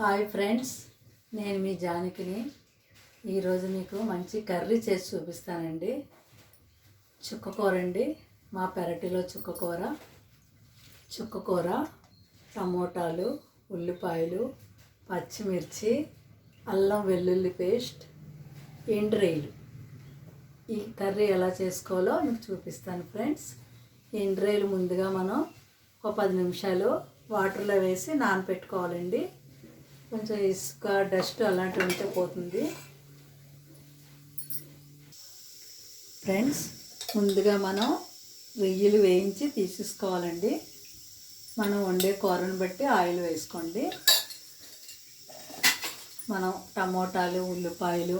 Hi friends నేను మీ జానకిని. ఈరోజు మీకు మంచి కర్రీ చేసి చూపిస్తానండి. చుక్కకూర అండి మా పెరటిలో చుక్కకూర. చుక్కకూర టమోటాలు ఉల్లిపాయలు పచ్చిమిర్చి అల్లం వెల్లుల్లి పేస్ట్ ఎండ్రేలు ఈ కర్రీ ఎలా చేసుకోవాలో మీకు చూపిస్తాను ఫ్రెండ్స్. ఎండ్రేలు ముందుగా మనం ఒక పది నిమిషాలు వాటర్లో వేసి నానపెట్టుకోవాలండి. కొంచెం ఇసుక డస్ట్ అలాంటివి ఉంటే పోతుంది. ఫ్రెండ్స్ ముందుగా మనం వెయ్యిలు వేయించి తీసేసుకోవాలండి. మనం వండే కూరను బట్టి ఆయిల్ వేసుకోండి. మనం టమోటాలు ఉల్లిపాయలు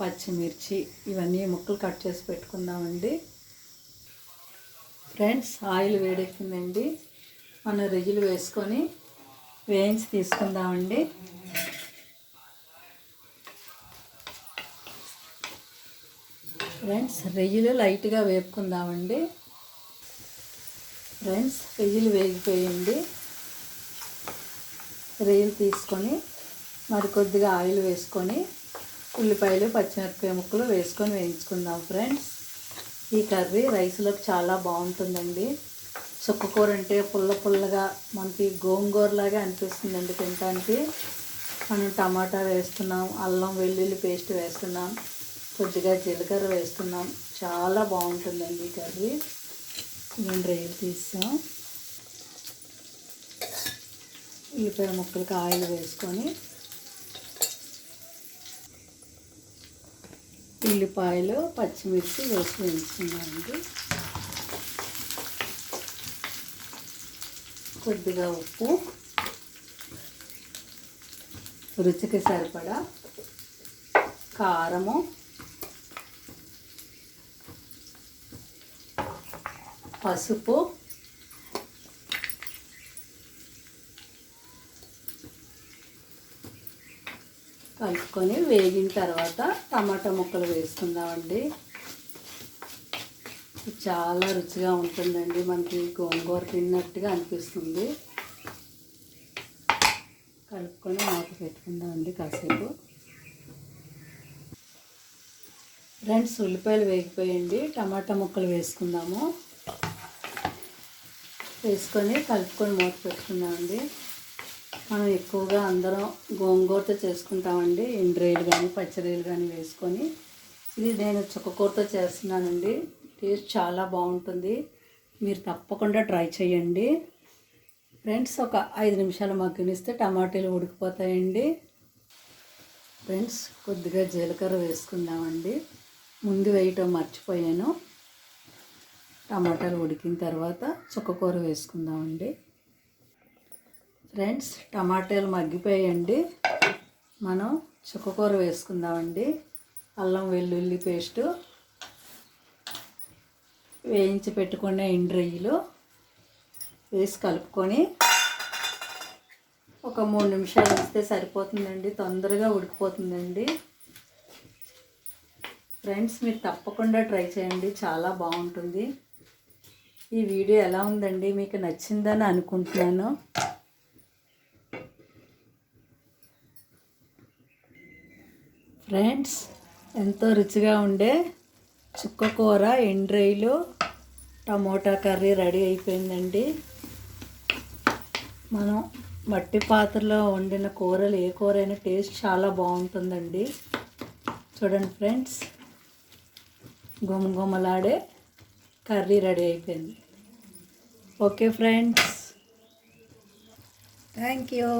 పచ్చిమిర్చి ఇవన్నీ ముక్కలు కట్ చేసి పెట్టుకుందామండి. ఫ్రెండ్స్ ఆయిల్ వేడెక్కిందండి. మనం రొయ్యలు వేసుకొని వేయించి తీసుకుందామండి. ఫ్రెండ్స్ రొయ్యలు లైట్గా వేపుకుందామండి. ఫ్రెండ్స్ రొయ్యలు వేగిపోయింది. రొయ్యలు తీసుకొని మరి కొద్దిగా ఆయిల్ వేసుకొని ఉల్లిపాయలు పచ్చిమిరపకాయ ముక్కలు వేసుకొని వేయించుకుందాం ఫ్రెండ్స్. ఈ కర్రీ రైస్లోకి చాలా బాగుంటుందండి. చుక్కకూర అంటే పుల్ల పుల్లగా మనకి గోంగూరలాగా అనిపిస్తుందండి తినడానికి మనం టమాటా వేస్తున్నాం అల్లం వెల్లుల్లి పేస్ట్ వేస్తున్నాం కొద్దిగా జీలకర్ర వేస్తున్నాం. చాలా బాగుంటుందండి ఈ కర్రీ. నేను రైలు తీసాం ఉల్లిపాయ ముక్కలకి ఆయిల్ వేసుకొని ఉల్లిపాయలు పచ్చిమిర్చి వేసి వేయించుకున్నామండి కొద్దిగా ఉప్పు. రుచికి సరిపడా కారము. పసుపు. కలుపుకొని వేగిన తర్వాత టమాటా ముక్కలు వేసుకుందామండి. చాలా రుచిగా ఉంటుందండి. మనకి గోంగూర తిన్నట్టుగా అనిపిస్తుంది. కలుపుకొని మూత పెట్టుకుందామండి కాసేపు. ఫ్రెండ్స్ ఉల్లిపాయలు వేగిపోయండి టమాటా ముక్కలు వేసుకుందాము. వేసుకొని కలుపుకొని మూత పెట్టుకుందామండి. మనం ఎక్కువగా అందరం గోంగూరతో చేసుకుంటామండి. ఎండ్రేలు కానీ పచ్చరీలు కానీ వేసుకొని. ఇది నేను చుక్కకూరతో చేస్తున్నానండి. టేస్ట్ చాలా బాగుంటుంది. మీరు తప్పకుండా ట్రై చేయండి. ఫ్రెండ్స్ ఒక ఐదు నిమిషాలు మగ్గనిస్తే టమాటాలు ఉడికిపోతాయండి. ఫ్రెండ్స్ కొద్దిగా జీలకర్ర వేసుకుందామండి. ముందు వేయటం మర్చిపోయాను. టమాటాలు ఉడికిన తర్వాత చుక్కకూర వేసుకుందామండి. ఫ్రెండ్స్ టమాటాలు మగ్గిపోయండి మనం చుక్కకూర వేసుకుందామండి. అల్లం వెల్లుల్లి పేస్టు వేయించి పెట్టుకున్న ఎండ్రయ్యలు వేసి కలుపుకొని ఒక మూడు నిమిషాలు వస్తే సరిపోతుందండి తొందరగా ఉడికిపోతుందండి. ఫ్రెండ్స్ మీరు తప్పకుండా ట్రై చేయండి చాలా బాగుంటుంది. ఈ వీడియో ఎలా ఉందండి? మీకు నచ్చిందని అనుకుంటున్నాను. ఫ్రెండ్స్ ఎంతో రుచిగా ఉండే చుక్కకూర ఎండ్రైలు టమోటా కర్రీ రెడీ అయిపోయిందండి. మనం మట్టి పాత్రలో వండిన కూరలు ఏ కూర అయినా టేస్ట్ చాలా బాగుంటుందండి. చూడండి ఫ్రెండ్స్ గుమగుమలాడే కర్రీ రెడీ అయిపోయింది. Okay friends thank you.